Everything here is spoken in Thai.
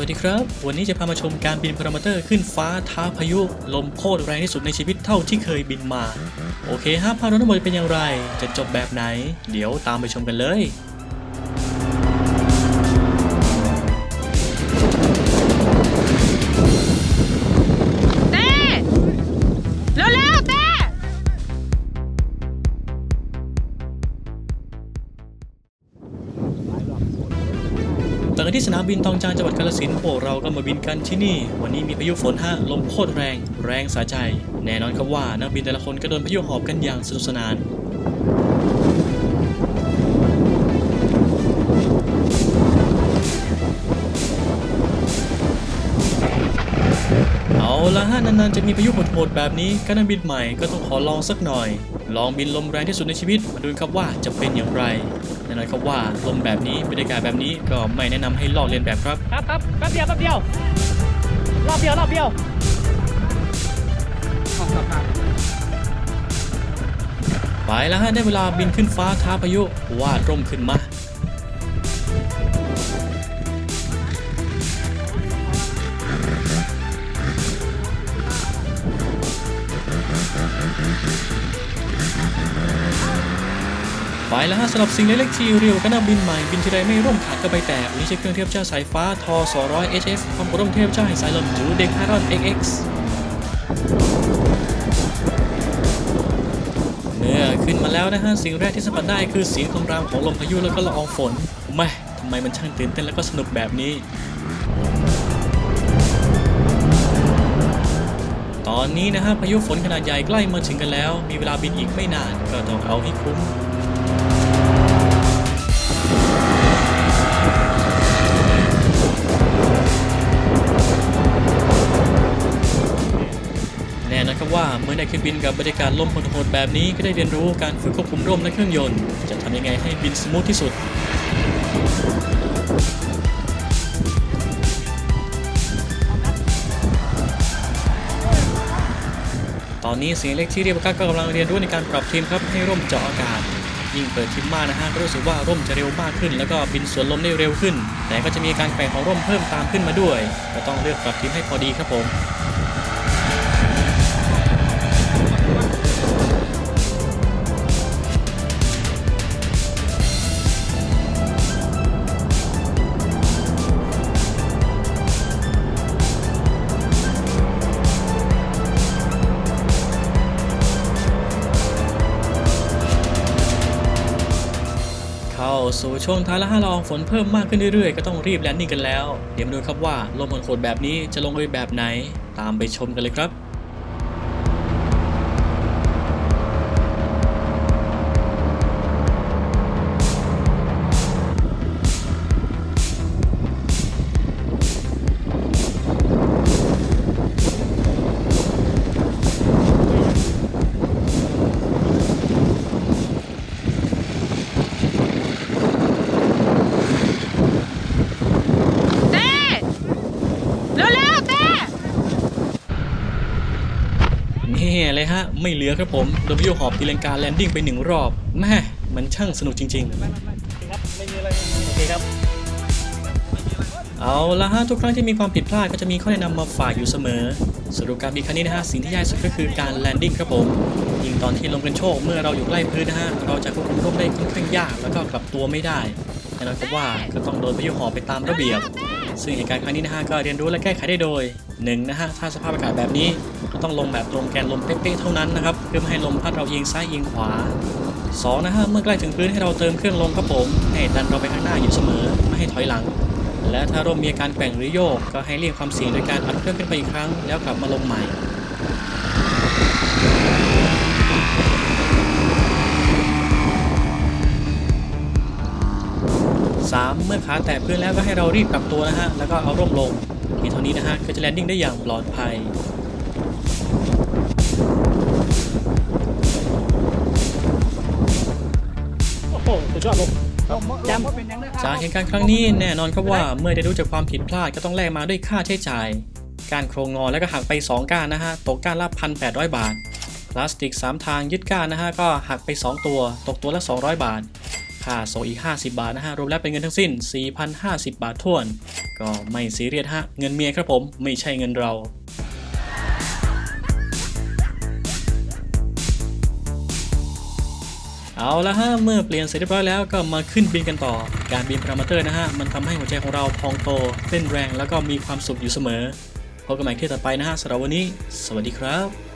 วัสดีครับ วันนี้จะพามาชมการบินพารามิเตอร์ขึ้นฟ้าท้าพายุ ลมโคตรแรงที่สุดในชีวิตเท่าที่เคยบินมา โอเคฮะภาพรวมทั้งหมดเป็นอย่างไร จะจบแบบไหน เดี๋ยวตามไปชมกันเลยากที่สนามบินตองจานจังหวัดกาฬสินธุ์พวกเราก็มาบินกันที่นี่ วันนี้มีพายุฝนฮะลมโคตรแรง แรงสาใจ แน่นอนครับว่านักบินแต่ละคนก็โดนพายุหอบกันอย่างสนุกสนาน เอาละฮะนานๆจะมีพายุโหดๆแบบนี้การนักบินใหม่ก็ต้องขอลองสักหน่อย ลองบินลมแรงที่สุดในชีวิตมาดูครับว่าจะเป็นอย่างไรแน่นอนครับว่าลมแบบนี้บรรยากาศแบบนี้ก็ไม่แนะนำให้ลอกเลียนแบบครับครับครับแป๊บเดียวแป๊บเดียวรอบเดียวรอบเดียวไปแล้วฮะได้เวลาบินขึ้นฟ้าท้าพายุวาดร่มขึ้นมา แล้วฮะสำหรับสิ่งเล็กๆที่เรียวก็นักบินใหม่บินทีไรไม่ร่มขาดก็ไปแตกนนี้ใช้เครื่องเทียบเจ้าสายฟ้าทอ200 HF พร้อมกับร่มเทียบเจ้าใสายลมจูเด็กฮารอน XX เมื่อขึ้นมาแล้วนะฮะสิ่งแรกที่สัมผัสได้คือเสียงคำรามของลมพายุแล้วก็ละอองฝนแม่ทำไมมันช่างตื่นเต้นแล้วก็สนุกแบบนี้ตอนนี้นะฮะพายุฝนขนาดใหญ่ใกล้มาถึงกันแล้ว มีเวลาบินอีกไม่นานก็ต้องเอาให้คุ้ม ว่าเมื่อได้ขึ้นบินกับบรรยากาศลมโหดๆแบบนี้ก็ได้เรียนรู้การฝึกควบคุมร่มและเครื่องยนต์ จะทำยังไงให้บินสมูทที่สุดตอนนี้เสียงเล็กที่เรียบกว่าก็กำลังเรียนรู้ในการปรับทีมครับให้ร่มเจาะอากาศ ยิ่งเปิดทิมมากนะฮะก็รู้สึกว่าร่มจะเร็วมากขึ้น แล้วก็บินสวนลมได้เร็วขึ้น แต่ก็จะมีการแกว่งของร่มเพิ่มตามขึ้นมาด้วย ก็ต้องเลือกปรับทีมให้พอดีครับผม สู่ช่วงท้ายละห้าลองฝนเพิ่มมากขึ้นเรื่อยๆ ก็ต้องรีบแลนดิ้งกันแล้ว เดี๋ยวมาดูครับว่าลมโหดแบบนี้จะลงเอยแบบไหน ตามไปชมกันเลยครับ นี่เลยฮะ ไม่เหลือครับผมโดนพายุหอบตีลังกาแลนดิ้งไปหนึ่งรอบแม่มันช่างสนุกจริง ๆ ครับไม่มีอะไรโอเคครับเอาละฮะทุกครั้งที่มีความผิดพลาดก็จะมีข้อแนะนำมาฝากอยู่เสมอสรุปการบินครั้งนี้นะฮะสิ่งที่ยากสุดก็คือการแลนดิ้งครับผมยิ่งตอนที่ลมกันโชคเมื่อเราอยู่ใกล้พื้นนะฮะเราจะควบคุมร่มได้ค่อนข้างยากแล้วก็กลับตัวไม่ได้แน่นอนครับว่าก็ต้องโดนพายุหอบไปตามระเบียบ ซึ่งเหตุการณ์ครั้งนี้นะฮะก็เรียนรู้และแก้ไขได้โดยหนึ่งนะฮะถ้าสภาพอากาศแบบนี้ก็ต้องลงแบบตรงแกนลมเป๊ะๆเท่านั้นนะครับเพื่อไม่ให้ลมพัดเราเอียงซ้ายเอียงขวาสองนะฮะเมื่อใกล้ถึงพื้นให้เราเติมเครื่องลมครับผมให้ดันเราไปข้างหน้าอยู่เสมอไม่ให้ถอยหลัง และถ้าร่มมีอาการแกว่งหรือโยก ก็ให้เรียกความเสี่ยงโดยการอัดเครื่องขึ้นไปอีกครั้ง แล้วกลับมาลงใหม่ 3. เมื่อขาแตะพื้นแล้วก็ให้เรารีบกลับตัวนะฮะ แล้วก็เอาร่มลงเพียงเท่านี้นะฮะ ก็จะแลนดิ้งได้อย่างปลอดภัยโอ้โหสุดยอดลงจำจากเหตุการณ์ครั้งนี้แน่นอนครับว่าเมื่อได้รู้จากความผิดพลาดก็ต้องแลกมาด้วยค่าใช้จ่าย การโครงงอแล้วก็หักไป 2 ก้านนะฮะ ตกก้านละ1,800บาท พลาสติก 3 ทางยึดก้านนะฮะ ก็หักไป 2 ตัว ตกตัวละ 200 บาท ค่าส่งอีก 50 บาทนะฮะ รวมแล้วเป็นเงินทั้งสิ้น 4,050 บาททวน ก็ไม่ซีเรียสฮะ เงินเมียครับผม ไม่ใช่เงินเราเอาละฮะ เมื่อเปลี่ยนเสร็จเรียบร้อยแล้วก็มาขึ้นบินกันต่อ การบินพารามิเตอร์นะฮะ มันทำให้หัวใจของเราพองโตเต้นแรงแล้วก็มีความสุขอยู่เสมอพบกันใหม่ที่ต่อไปนะฮะสำหรับวันนี้ สวัสดีครับ